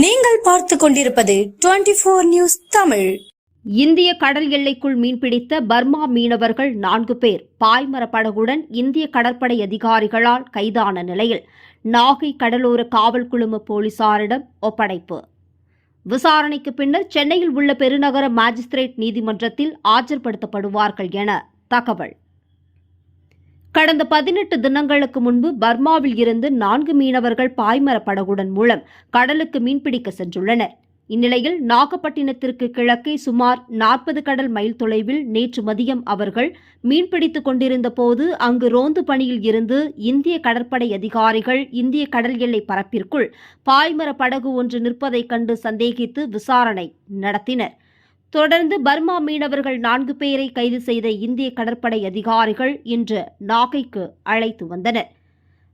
நீங்கள் பார்த்து கொண்டிருப்பது டுவெண்டி போர் நியூஸ் தமிழ். இந்திய கடல் எல்லைக்குள் மீன்பிடித்த பர்மா மீனவர்கள் நான்கு பேர் பாய்மர படகுடன் இந்திய கடற்படை அதிகாரிகளால் கைதான நிலையில் நாகை கடலோர காவல் குழும போலீசாரிடம் ஒப்படைப்பு. விசாரணைக்கு பின்னர் சென்னையில் உள்ள பெருநகர மாஜிஸ்திரேட் நீதிமன்றத்தில் ஆஜர்படுத்தப்படுவார்கள் என தகவல். கடந்த பதினெட்டு தினங்களுக்கு முன்பு பர்மாவில் இருந்து நான்கு மீனவர்கள் பாய்மர படகுடன் மூலம் கடலுக்கு மீன்பிடிக்க சென்றுள்ளனர். இந்நிலையில் நாகப்பட்டினத்திற்கு கிழக்கே சுமார் நாற்பது கடல் மைல் தொலைவில் நேற்று மதியம் அவர்கள் மீன்பிடித்துக் கொண்டிருந்த போது அங்கு ரோந்து பணியில் இருந்து இந்திய கடற்படை அதிகாரிகள் இந்திய கடல் எல்லை பரப்பிற்குள் பாய்மர படகு ஒன்று நிற்பதைக் கண்டு சந்தேகித்து விசாரணை நடத்தினர். தொடர்ந்து பர்மா மீனவர்கள் நான்கு பேரை கைது செய்த இந்திய கடற்படை அதிகாரிகள் இன்று நாகைக்கு அழைத்து வந்தனர்.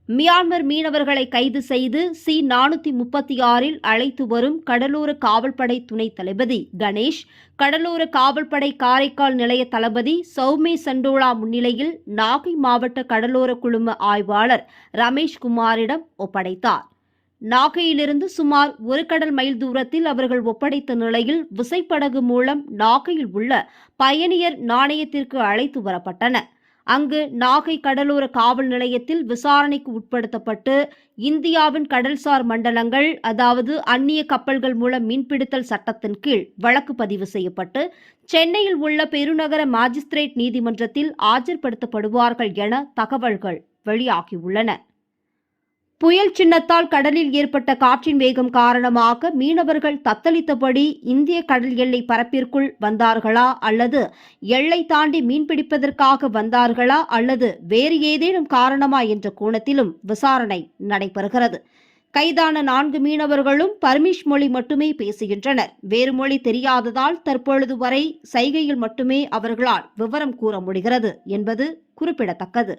மியான்மர் மீனவர்களை கைது செய்து சி நானூத்தி முப்பத்தி ஆறில் அழைத்து வரும் கடலோர காவல்படை துணைத் தளபதி கணேஷ் கடலோர காவல்படை காரைக்கால் நிலைய தளபதி சௌமே சண்டோலா முன்னிலையில் நாகை மாவட்ட கடலோர குழும ஆய்வாளர் ரமேஷ் குமாரிடம் ஒப்படைத்தார். நாகையிலிருந்து சுமார் ஒரு கடல் மைல் தூரத்தில் அவர்கள் ஒப்படைத்த நிலையில் விசைப்படகு மூலம் நாகையில் உள்ள பயணியர் நாணயத்திற்கு அழைத்து வரப்பட்டன. அங்கு நாகை கடலோர காவல் நிலையத்தில் விசாரணைக்கு உட்படுத்தப்பட்டு இந்தியாவின் கடல்சார் மண்டலங்கள் அதாவது அந்நிய கப்பல்கள் மூலம் மீன்பிடித்தல் சட்டத்தின் கீழ் வழக்கு பதிவு செய்யப்பட்டு சென்னையில் உள்ள பெருநகர மாஜிஸ்திரேட் நீதிமன்றத்தில் ஆஜர்படுத்தப்படுவார்கள் என தகவல்கள் வெளியாகியுள்ளன. புயல் சின்னத்தால் கடலில் ஏற்பட்ட காற்றின் வேகம் காரணமாக மீனவர்கள் தத்தளித்தபடி இந்திய கடல் எல்லை பரப்பிற்குள் வந்தார்களா அல்லது எல்லை தாண்டி மீன்பிடிப்பதற்காக வந்தார்களா அல்லது வேறு ஏதேனும் காரணமா என்ற கோணத்திலும் விசாரணை நடைபெறுகிறது. கைதான நான்கு மீனவர்களும் பர்மிஷ் மொழி மட்டுமே பேசுகின்றனர். வேறு மொழி தெரியாததால் தற்பொழுது வரை சைகையில் மட்டுமே அவர்களால் விவரம் கூற முடிகிறது என்பது குறிப்பிடத்தக்கது.